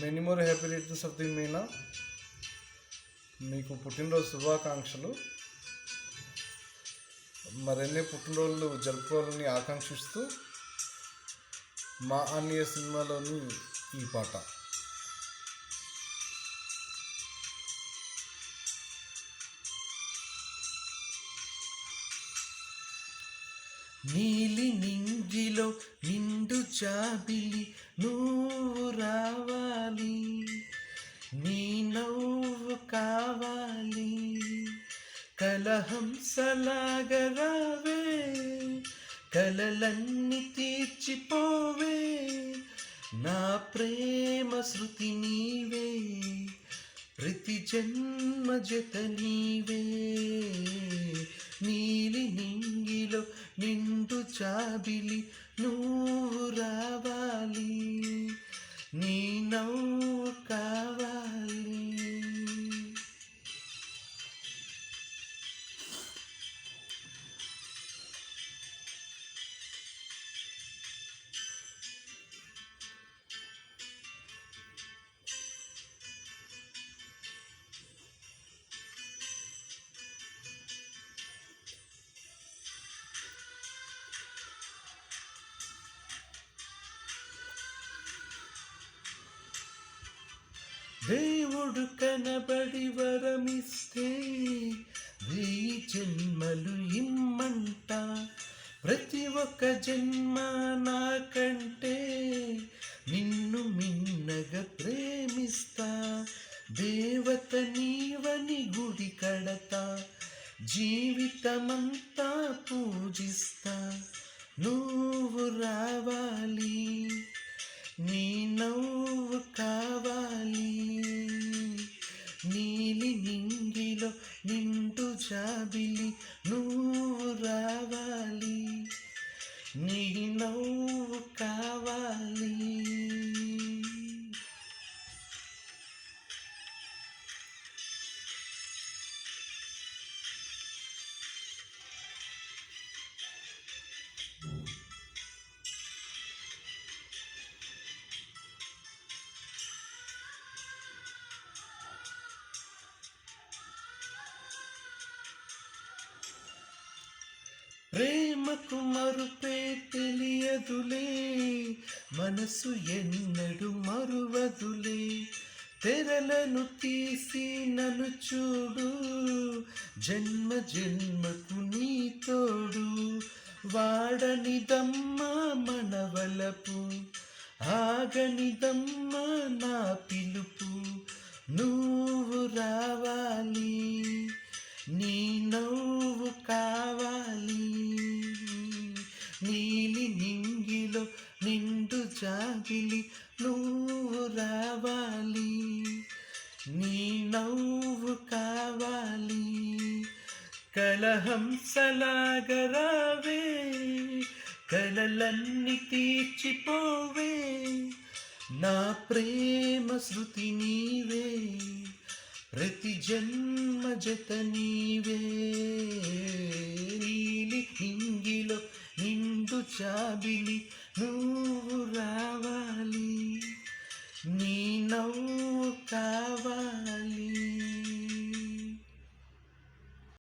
Many more happy returns of the Meena మీకు పుట్టినరోజు శుభాకాంక్షలు మరిన్ని పుట్టినరోజులు జరుపుకోవాలని ఆకాంక్షిస్తూ మా అన్నయ్య సినిమాలోని ఈ పాట నీలి నింగిలో నిండు చాబిలి నువ్వు రావాలి. నీ నవ్వు కావాలి. కలహం సలాగరావే కలలన్నీ తీర్చిపోవే. నా ప్రేమ శృతి నీవే. ప్రతి జన్మ జత నీవే. నీలి నింగిలో నిండు చాబిలి నువ్వు రావాలి నీ నవ్వు దేవుడు కనబడి వరమిస్తే వెయ్యి జన్మలు ఇమ్మంట. ప్రతి ఒక్క జన్మ నాకంటే నిన్ను మిన్నగా ప్రేమిస్తా. దేవత నీవని గుడి కడతా జీవితమంతా పూజిస్తా. నువ్వు రావాలి నీ నవ్వు రావాలి. నీ నాకు మరుపే తెలియదులే. మనసు ఎన్నడు మరువదులే. తెరలను తీసి నన్ను చూడు. జన్మ జన్మకు నీ తోడు. వాడనిదమ్మ మనవలపు. ఆగనిదమ్మ నా పిలుపు. నువ్వు రావాలి. నీ నవ్వు కావాలి. కలహంసలాగా కలలన్నీ తీర్చిపోవే. నా ప్రేమ శృతి నీవే ప్రతి జన్మ జత నీవే. నీలి ఇంగిలో నిండు చాబిలి నువ్వు రావా